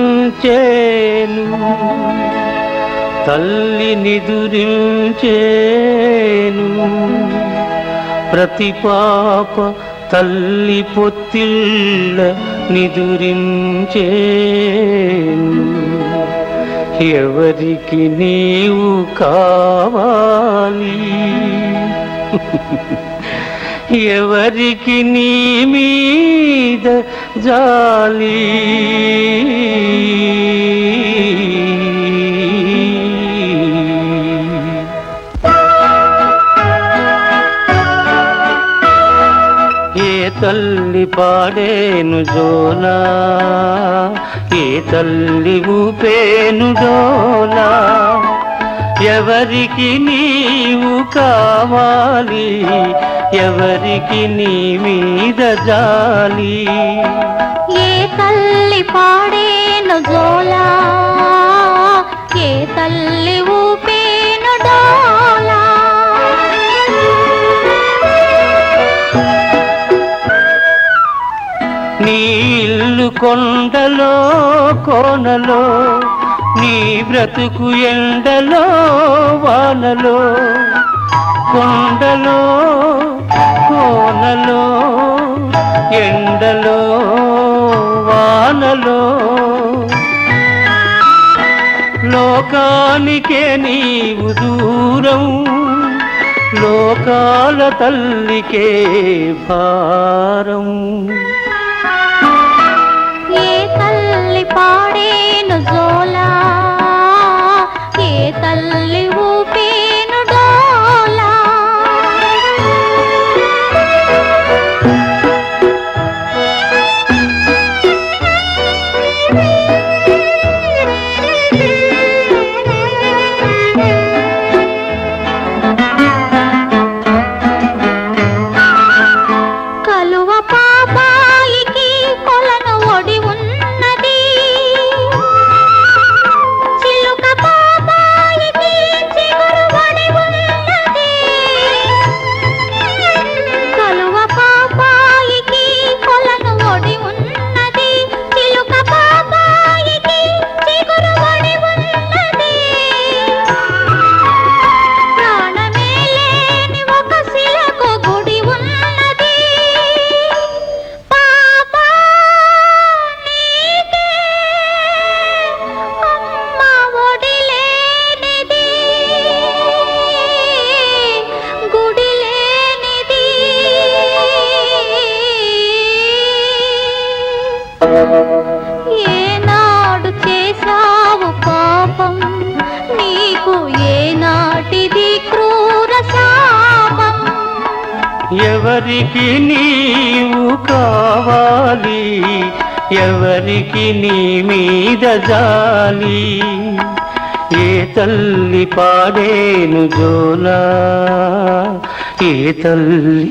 పల్లెనిదురించేను తల్లినిదురించేను ప్రతి పాప తల్లి పొత్తిళ్ళ నిదురించేను. ఎవరికి నీవు కావాలి? ఎవరికి నీ మీద జాలి? తల్లి పాడేను జోలా ఏ తల్లి ఊపేను డోలా ఎవరికి నీవు కావాలి ఎవరికి నీ మీద జాలి? ఏ తల్లి పాడేను జోలా ఏ తల్లి నీళ్ళు కొండలో కోనలో నీ బ్రతుకు ఎండలో వానలో కొండలో కోనలో ఎండలో వానలో. లోకానికే నీవు దూరం లోకాల తల్లికే భారం. ఏ తల్లి ఏనాడు చేశావు పాపం నీకు ఏనాటిది క్రూర శాపం. ఎవరికి నీవు కావాలి ఎవరికి నీ మీద జాలి? ఏ తల్లి పాడేను జోలా ఏ తల్లి